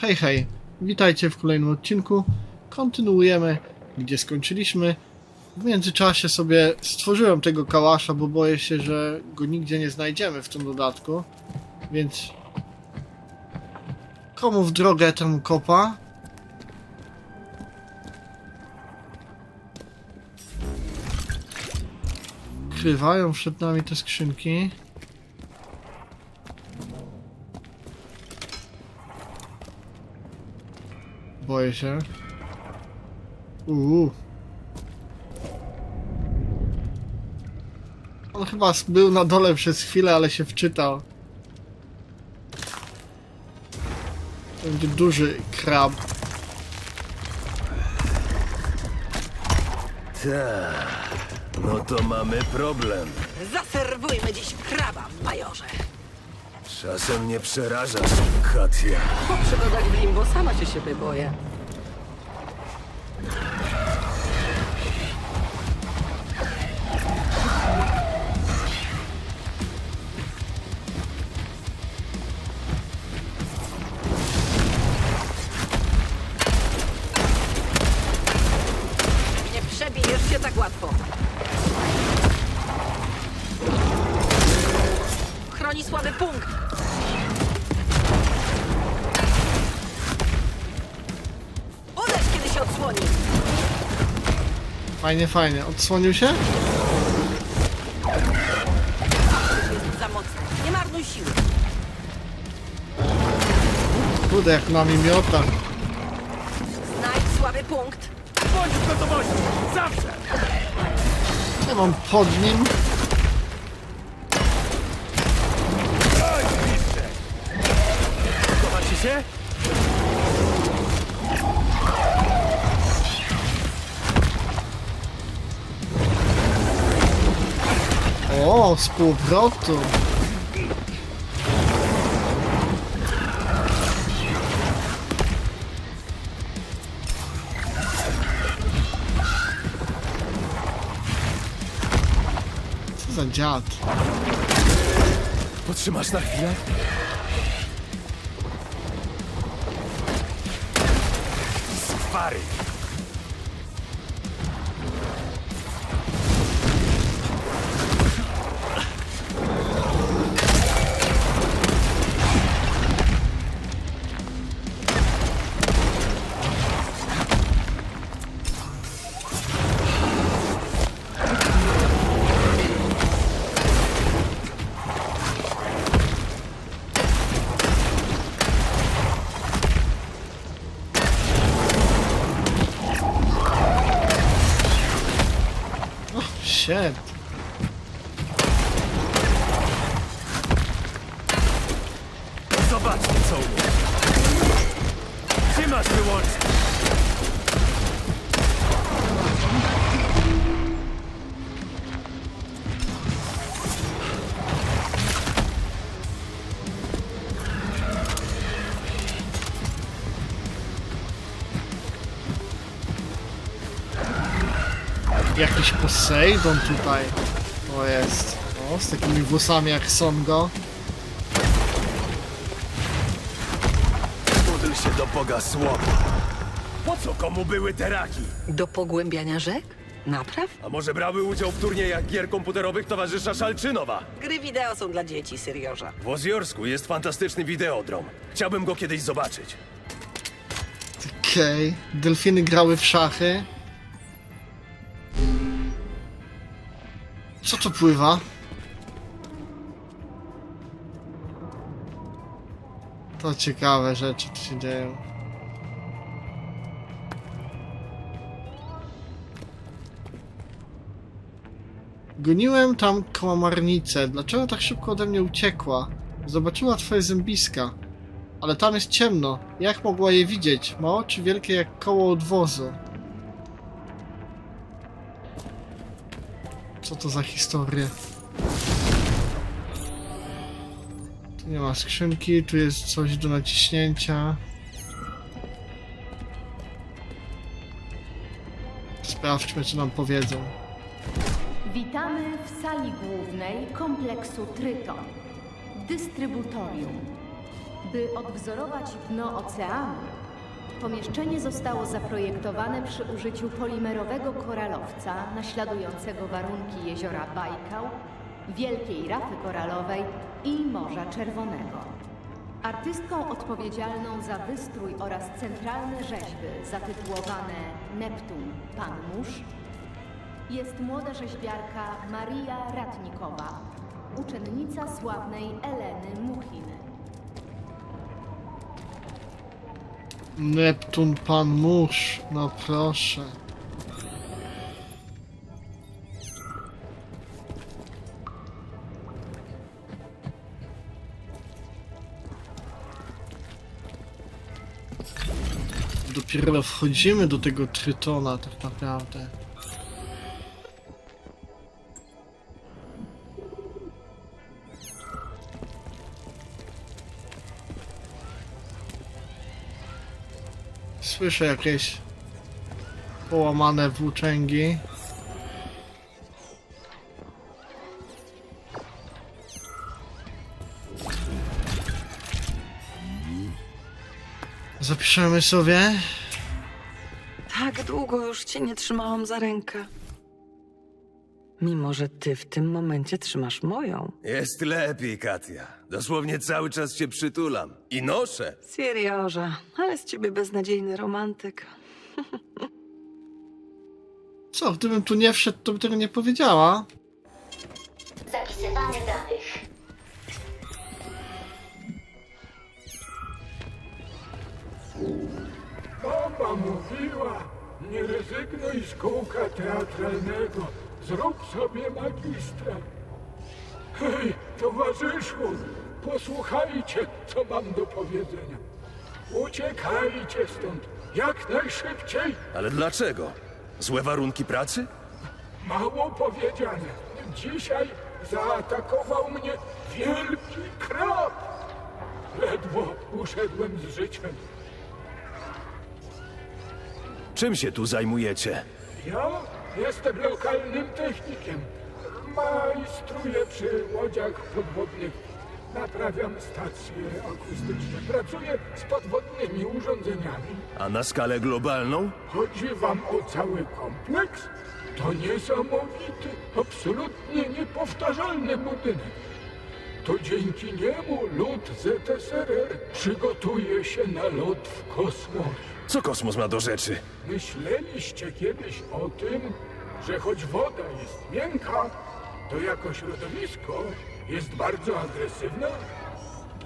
Hej, hej, witajcie w kolejnym odcinku. Kontynuujemy, gdzie skończyliśmy. W międzyczasie sobie stworzyłem tego kałasza, bo boję się, że go nigdzie nie znajdziemy w tym dodatku. Więc komu w drogę temu kopa? Krywają przed nami te skrzynki. Boję się. Uuu. On chyba był na dole przez chwilę, ale się wczytał. To będzie duży krab. Tak, no to mamy problem. Zaserwujmy dziś kraba, majorze. Czasem nie przerażasz, Katia. Po przygodach w limbo sama się siebie boję. Nie przebijesz się tak łatwo. Chroni słaby punkt. Fajnie, fajnie. Odsłonił się? Za mocny. Nie marnuj siły. Kurde, jak nami miota. Znajdź słaby punkt. Bądź w gotowości! Zawsze! Ja mam pod nim. Chowacie się? O, z półobrotu. Co za dziad? Potrzymasz na chwilę? Zobaczmy, co umie. Trzymasz wyłącznie! Jakiś Poseidon tutaj. O jest. O, z takimi włosami jak Songo. Słowa. Po co komu były te raki? Do pogłębiania rzek? Napraw? A może brały udział w turniejach gier komputerowych towarzysza Szalczynowa? Gry wideo są dla dzieci, Syriorza. W Ozjorsku jest fantastyczny wideodrom. Chciałbym go kiedyś zobaczyć. Okej. Delfiny grały w szachy. Co tu pływa? To ciekawe rzeczy tu się dzieją. Goniłem tam kałamarnicę. Dlaczego tak szybko ode mnie uciekła? Zobaczyła twoje zębiska. Ale tam jest ciemno. Jak mogła je widzieć? Ma oczy wielkie jak koło odwozu. Co to za historie? Tu nie ma skrzynki, tu jest coś do naciśnięcia. Sprawdźmy, co nam powiedzą. Witamy w sali głównej kompleksu Tryton. Dystrybutorium. By odwzorować dno oceanu, pomieszczenie zostało zaprojektowane przy użyciu polimerowego koralowca naśladującego warunki jeziora Bajkał, Wielkiej Rafy Koralowej i Morza Czerwonego. Artystką odpowiedzialną za wystrój oraz centralne rzeźby zatytułowane Neptun Pan Mórz jest młoda rzeźbiarka Maria Ratnikowa, uczennica sławnej Eleny Muchiny. Neptun Pan Mórz, no proszę. Dopiero wchodzimy do tego Trytona tak naprawdę. Słyszę jakieś połamane włóczęgi. Zapiszemy sobie. Tak długo już cię nie trzymałam za rękę. Mimo, że ty w tym momencie trzymasz moją. Jest lepiej, Katia. Dosłownie cały czas cię przytulam. I noszę. Seriorza, ale z ciebie beznadziejny romantyk. Co, gdybym tu nie wszedł, to by tego nie powiedziała. Zapisywanie danych. Mama mówiła, nie rezygnuj z kółka teatralnego, zrób sobie magistra. Hej, towarzyszu, posłuchajcie, co mam do powiedzenia. Uciekajcie stąd, jak najszybciej. Ale dlaczego? Złe warunki pracy? Mało powiedziane. Dzisiaj zaatakował mnie wielki krab. Ledwo uszedłem z życiem. Czym się tu zajmujecie? Ja jestem lokalnym technikiem. Majstruję przy łodziach podwodnych. Naprawiam stacje akustyczne. Pracuję z podwodnymi urządzeniami. A na skalę globalną? Chodzi wam o cały kompleks? To niesamowity, absolutnie niepowtarzalny budynek. To dzięki niemu lud ZSRR przygotuje się na lot w kosmos. Co kosmos ma do rzeczy? Myśleliście kiedyś o tym, że choć woda jest miękka, to jako środowisko jest bardzo agresywna?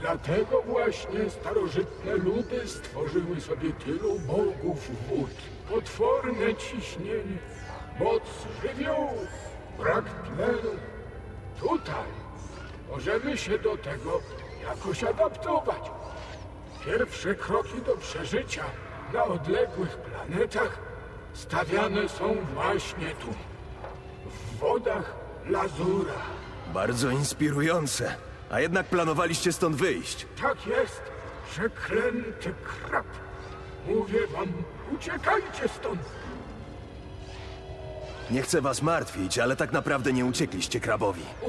Dlatego właśnie starożytne ludy stworzyły sobie tylu bogów wód. Potworne ciśnienie, moc żywiołów, brak tlenu. Tutaj możemy się do tego jakoś adaptować. Pierwsze kroki do przeżycia na odległych planetach stawiane są właśnie tu, w wodach Lazura. Bardzo inspirujące. A jednak planowaliście stąd wyjść. Tak jest, przeklęty krab. Mówię wam, uciekajcie stąd. Nie chcę was martwić, ale tak naprawdę nie uciekliście krabowi. O,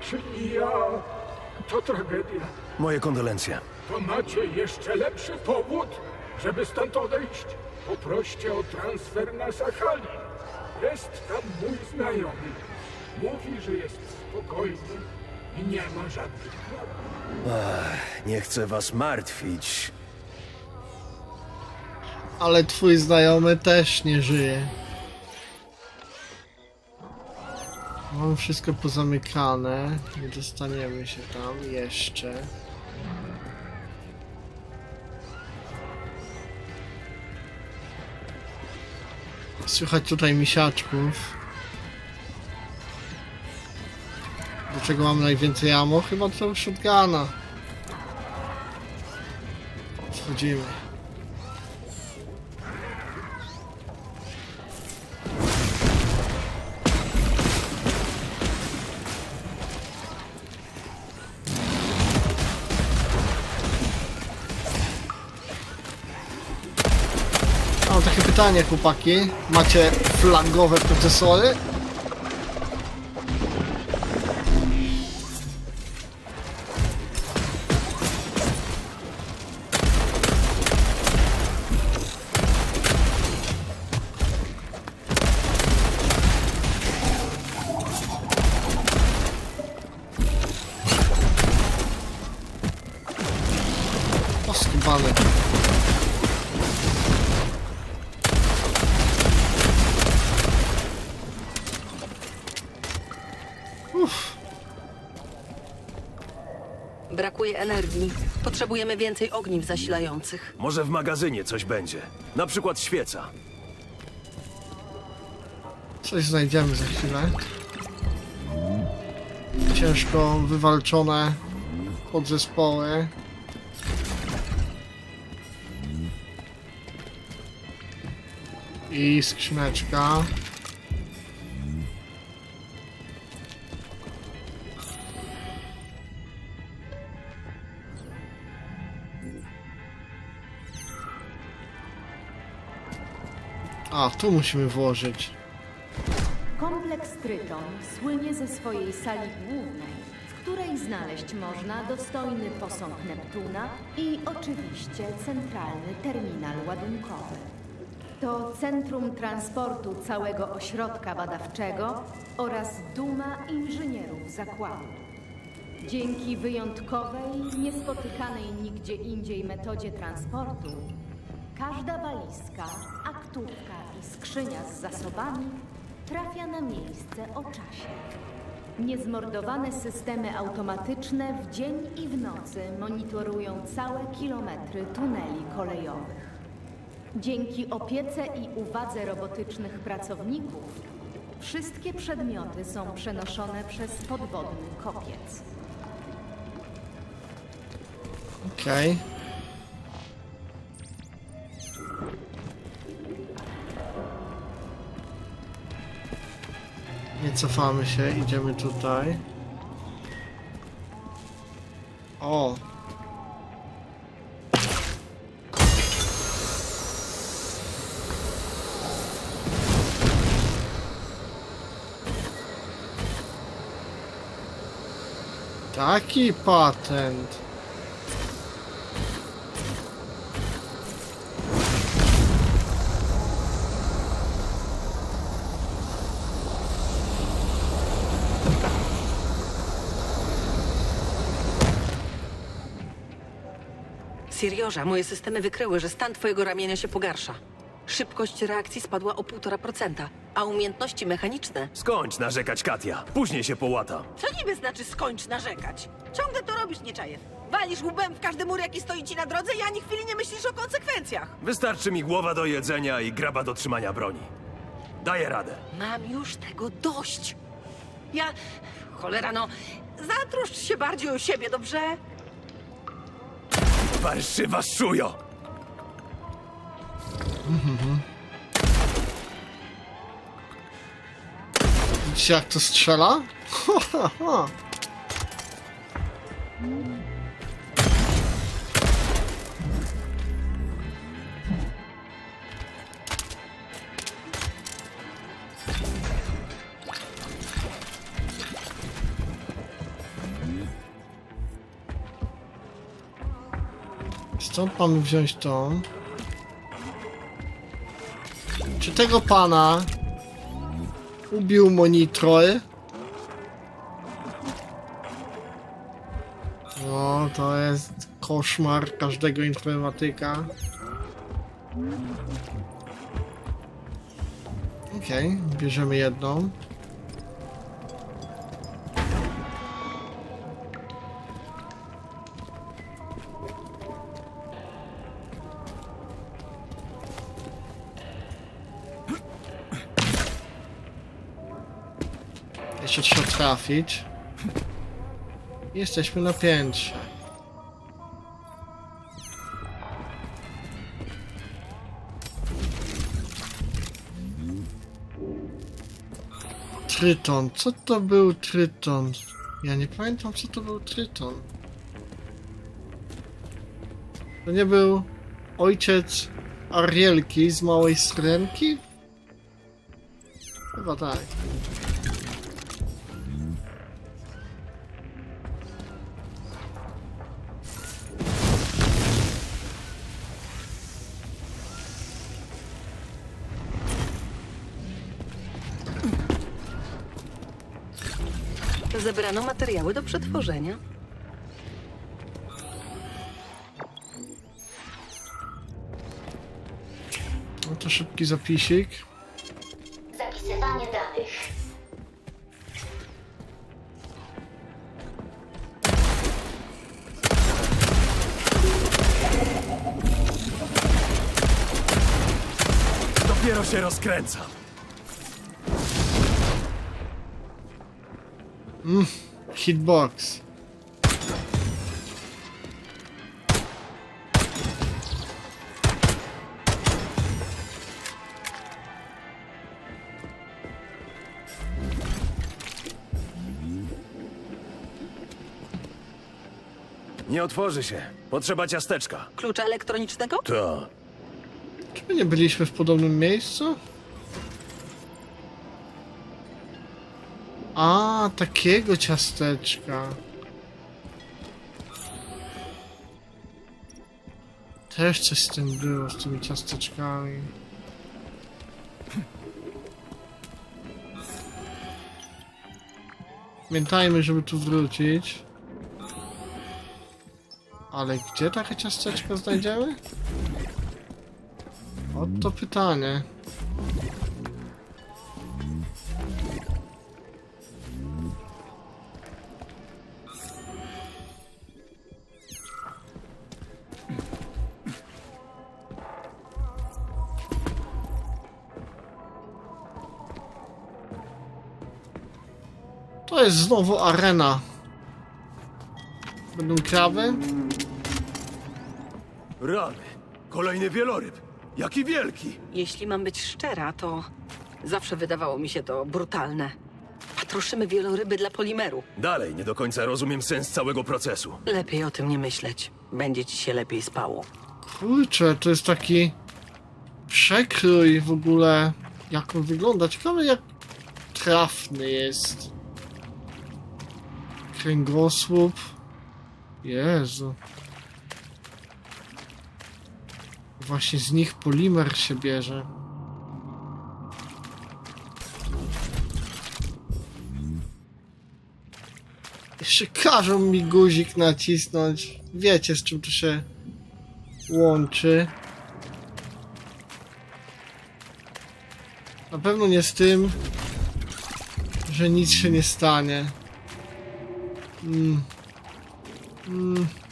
czyli ja... To tragedia. Moje kondolencje. To macie jeszcze lepszy powód, żeby stąd odejść. Poproście o transfer na Sachalin. Jest tam mój znajomy. Mówi, że jest spokojny i nie ma żadnych problemów. Nie chcę was martwić. Ale twój znajomy też nie żyje. Mamy wszystko pozamykane. Nie dostaniemy się tam jeszcze. Słychać tutaj misiaczków. Do czego mamy najwięcej ammo? Chyba to shotguna. Wchodzimy. Pytanie, chłopaki. Macie flagowe procesory? Uff, Brakuje energii. Potrzebujemy więcej ogniw zasilających. Może w magazynie coś będzie. Na przykład świeca. coś znajdziemy za chwilę. Ciężko wywalczone podzespoły. I skrzyneczka. A, tu musimy włożyć. Kompleks Tryton słynie ze swojej sali głównej, w której znaleźć można dostojny posąg Neptuna i oczywiście centralny terminal ładunkowy. To centrum transportu całego ośrodka badawczego oraz duma inżynierów zakładu. Dzięki wyjątkowej, niespotykanej nigdzie indziej metodzie transportu, każda walizka, aktówka skrzynia z zasobami trafia na miejsce o czasie. Niezmordowane systemy automatyczne w dzień i w nocy monitorują całe kilometry tuneli kolejowych. Dzięki opiece i uwadze robotycznych pracowników, wszystkie przedmioty są przenoszone przez podwodny kopiec. Okej. Nie cofamy się, idziemy tutaj. O! Taki patent. Siriorza, moje systemy wykryły, że stan twojego ramienia się pogarsza. Szybkość reakcji spadła o 1,5%, a umiejętności mechaniczne... Skończ narzekać, Katia. Później się połata. Co niby znaczy skończ narzekać? Ciągle to robisz, Nieczajew. Walisz łbem w każdy mur, jaki stoi ci na drodze i ani chwili nie myślisz o konsekwencjach. Wystarczy mi głowa do jedzenia i graba do trzymania broni. Daję radę. Mam już tego dość. Ja... Cholera no... Zatroszcz się bardziej o siebie, dobrze? Parszywa szujo! Widzicie jak to strzela? Ha, ha, ha. Stąd mamy wziąć tą. Czy tego pana ubił monitor? No, to jest koszmar każdego informatyka. Okej, bierzemy jedną. Jeszcze trzeba trafić. Jesteśmy na piętrze. Tryton. Co to był Tryton? Ja nie pamiętam, co to był Tryton. To nie był ojciec Arielki z Małej Syrenki? Chyba tak. zebrano materiały do przetworzenia. No to szybki zapisik. Zapisywanie danych. Dopiero się rozkręcam. Hitbox. Nie otworzy się. Potrzeba ciasteczka. Klucza elektronicznego? To. Czy my nie byliśmy w podobnym miejscu? A, takiego ciasteczka. Też coś z tym było, z tymi ciasteczkami. Pamiętajmy, żeby tu wrócić. Ale gdzie takie ciasteczko znajdziemy? Oto pytanie. Jest znowu arena. Będą krawy? Rany. Kolejny wieloryb. Jaki wielki. Jeśli mam być szczera, to zawsze wydawało mi się to brutalne. Patroszymy wieloryby dla polimeru. Dalej nie do końca rozumiem sens całego procesu. Lepiej o tym nie myśleć. Będzie ci się lepiej spało. Kurczę, to jest taki przekrój w ogóle, jak on wygląda. Ciekawe jak trafny jest. Kręgosłup. Jezu. Właśnie z nich polimer się bierze. Jeszcze każą mi guzik nacisnąć. Wiecie z czym to się łączy. Na pewno nie z tym, że nic się nie stanie. Mm. Mm.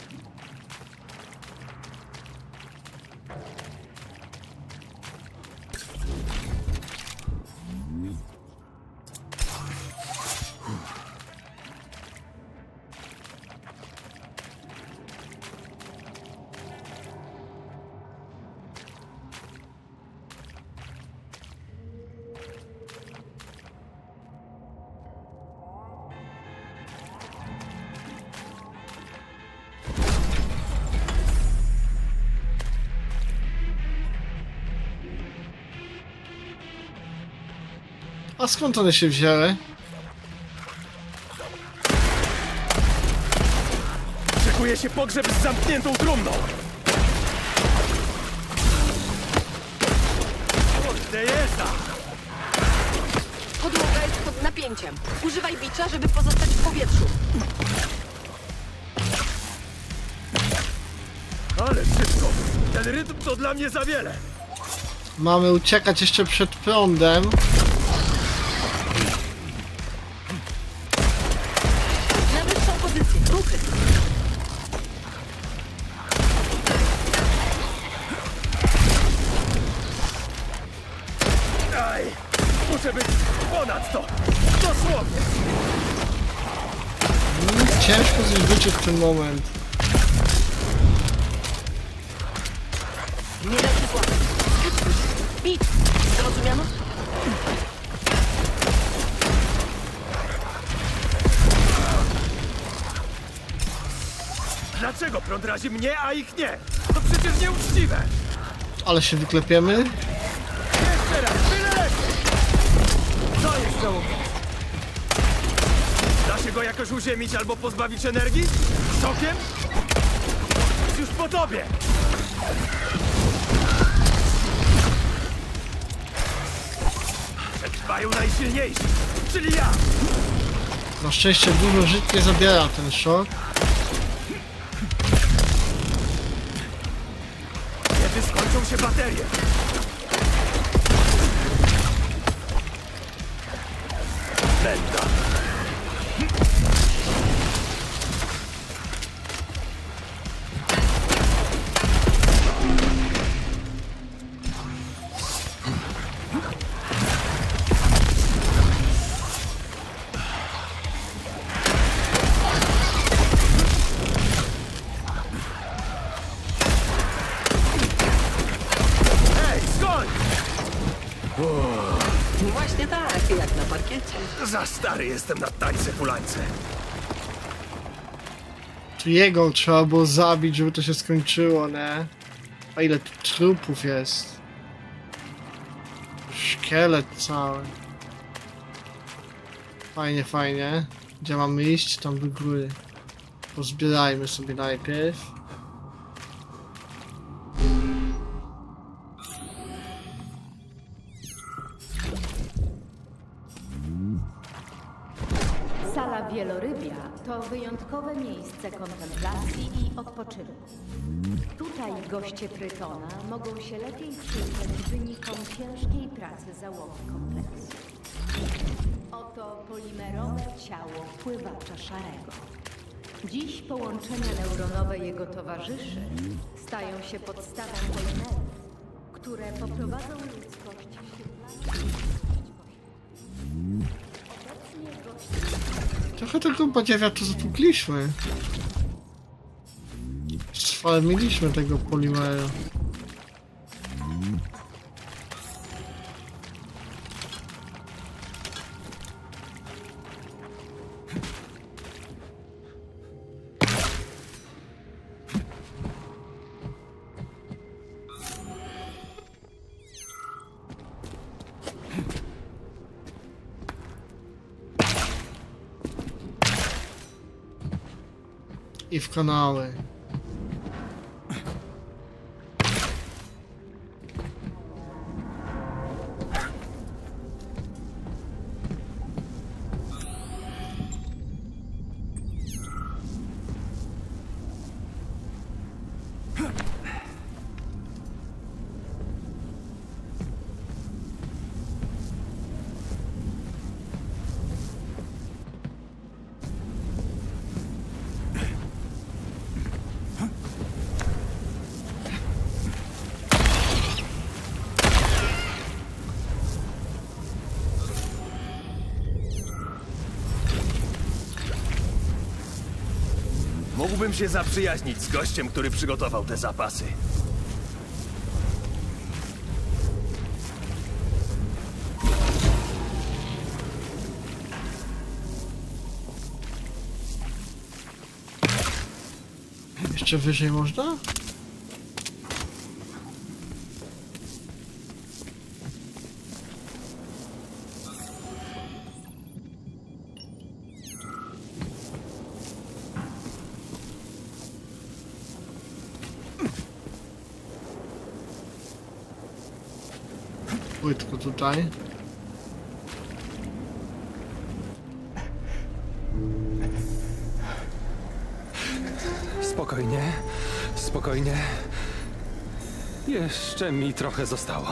A skąd one się wzięły? Szykuje się pogrzeb z zamkniętą trumną. Kurde jezda. Podłoga jest pod napięciem. Używaj bicza, żeby pozostać w powietrzu. Ale szybko. Ten rytm to dla mnie za wiele. Mamy uciekać jeszcze przed prądem. Muszę być ponad to. Dosłownie. Ciężko coś wyczuć w ten moment. Nie da się złapać. Bicz. Zrozumiano? Dlaczego prąd razi mnie, a ich nie? To przecież nieuczciwe. Ale się wyklepiemy. Umieć? Da się go jakoś uziemić albo pozbawić energii? Sokiem? Już po tobie! Przetrwają najsilniejsi, czyli ja! Na szczęście dużo żyć nie zabiera ten szok. Kiedy skończą się baterie? Będę. Jestem na tańce hulańce. Tu jego trzeba było zabić, żeby to się skończyło, nie? A ile tu trupów jest? Szkielet cały. Fajnie, fajnie. Gdzie mamy iść? Tam do góry. Pozbierajmy sobie najpierw. Miejsce kontemplacji i odpoczynku. Tutaj goście Trytona mogą się lepiej przyjrzeć wynikom ciężkiej pracy załogi kompleksu. Oto polimerowe ciało pływacza szarego. Dziś połączenia neuronowe jego towarzyszy stają się podstawą polimerów, które poprowadzą ludzkość w świetlanie. Obecnie goście Trochę tego badziewia tu zatłukliśmy. Sfarmiliśmy tego polimera. I w kanały. Mógłbym się zaprzyjaźnić z gościem, który przygotował te zapasy. Jeszcze wyżej można? Tutaj. Spokojnie, spokojnie. Jeszcze mi trochę zostało.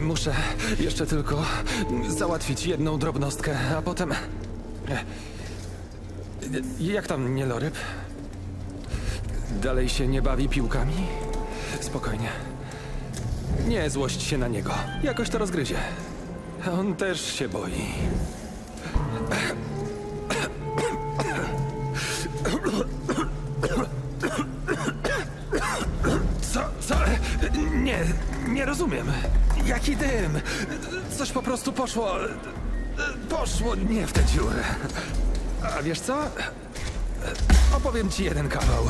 Muszę jeszcze tylko załatwić jedną drobnostkę, a potem. Jak tam nieloryb? Dalej się nie bawi piłkami? Spokojnie. Nie złość się na niego. Jakoś to rozgryzie. On też się boi. Co? Co? Nie, nie rozumiem. Jaki dym? Coś po prostu poszło. Poszło nie w tę dziurę. A wiesz co? Opowiem ci jeden kawał.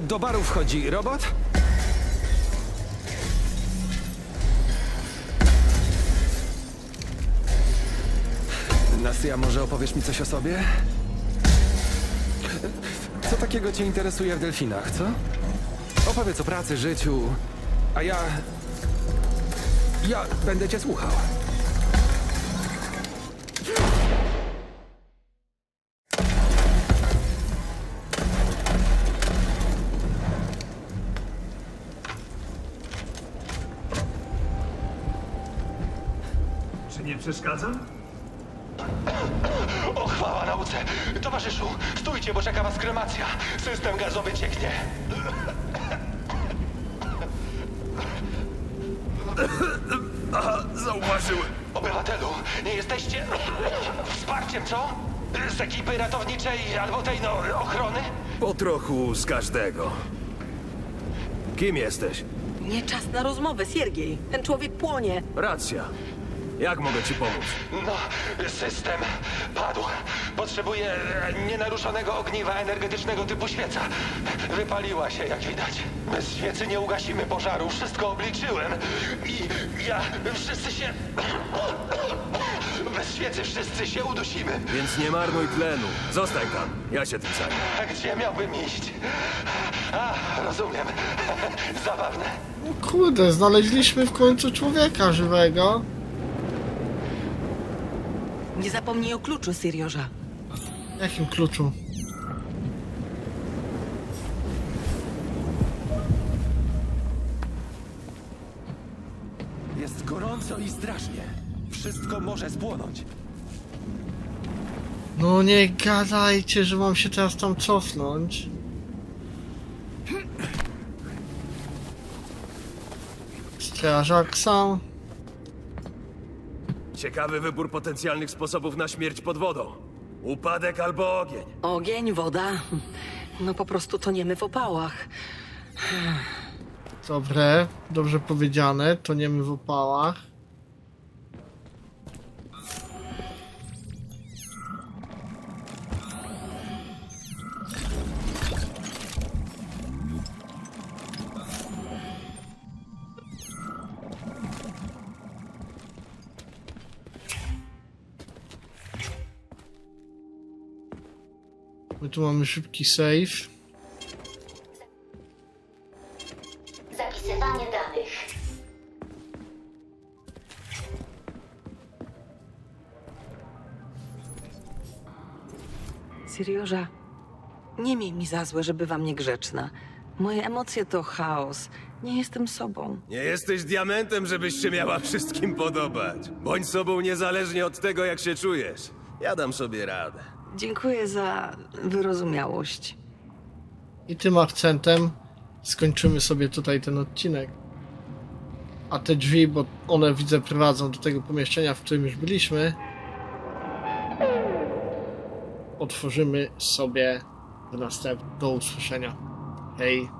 Do baru wchodzi robot. Nasja, może opowiesz mi coś o sobie? Co takiego cię interesuje w delfinach, co? Opowiedz o pracy, życiu, a ja... Ja będę cię słuchał. Czy nie przeszkadzam? Bo czeka was kremacja. System gazowy cieknie. Zauważyłem. Obywatelu, nie jesteście wsparciem, co? Z ekipy ratowniczej albo tej, no, ochrony? Po trochu z każdego. Kim jesteś? Nie czas na rozmowę, Siergiej. Ten człowiek płonie. Racja. Jak mogę ci pomóc? No, system padł. Potrzebuję e, nienaruszonego ogniwa energetycznego typu świeca. Wypaliła się, jak widać. Bez świecy nie ugasimy pożaru. Wszystko obliczyłem. I ja... Wszyscy się... Bez świecy wszyscy się udusimy. Więc nie marnuj tlenu. Zostań tam. Ja się tym zajmę. A gdzie miałbym iść? A, rozumiem. Zabawne. No kurde, znaleźliśmy w końcu człowieka żywego. Nie zapomnij o kluczu, Siriorza. Jakim kluczu? Jest gorąco i strasznie. Wszystko może spłonąć. No nie gadajcie, że mam się teraz tam cofnąć. Strażak sam. Ciekawy wybór potencjalnych sposobów na śmierć pod wodą. Upadek albo ogień. Ogień, woda. No po prostu toniemy w opałach. Dobre, dobrze powiedziane, toniemy w opałach. My tu mamy szybki save. Zapisywanie danych. Siriorza, nie miej mi za złe, że bywam niegrzeczna. Moje emocje to chaos. Nie jestem sobą. Nie jesteś diamentem, żebyś się miała wszystkim podobać. Bądź sobą niezależnie od tego, jak się czujesz. Ja dam sobie radę. Dziękuję za wyrozumiałość. I tym akcentem skończymy sobie tutaj ten odcinek. A te drzwi, bo one widzę prowadzą do tego pomieszczenia, w którym już byliśmy, otworzymy sobie w następnym. Do usłyszenia. Hej.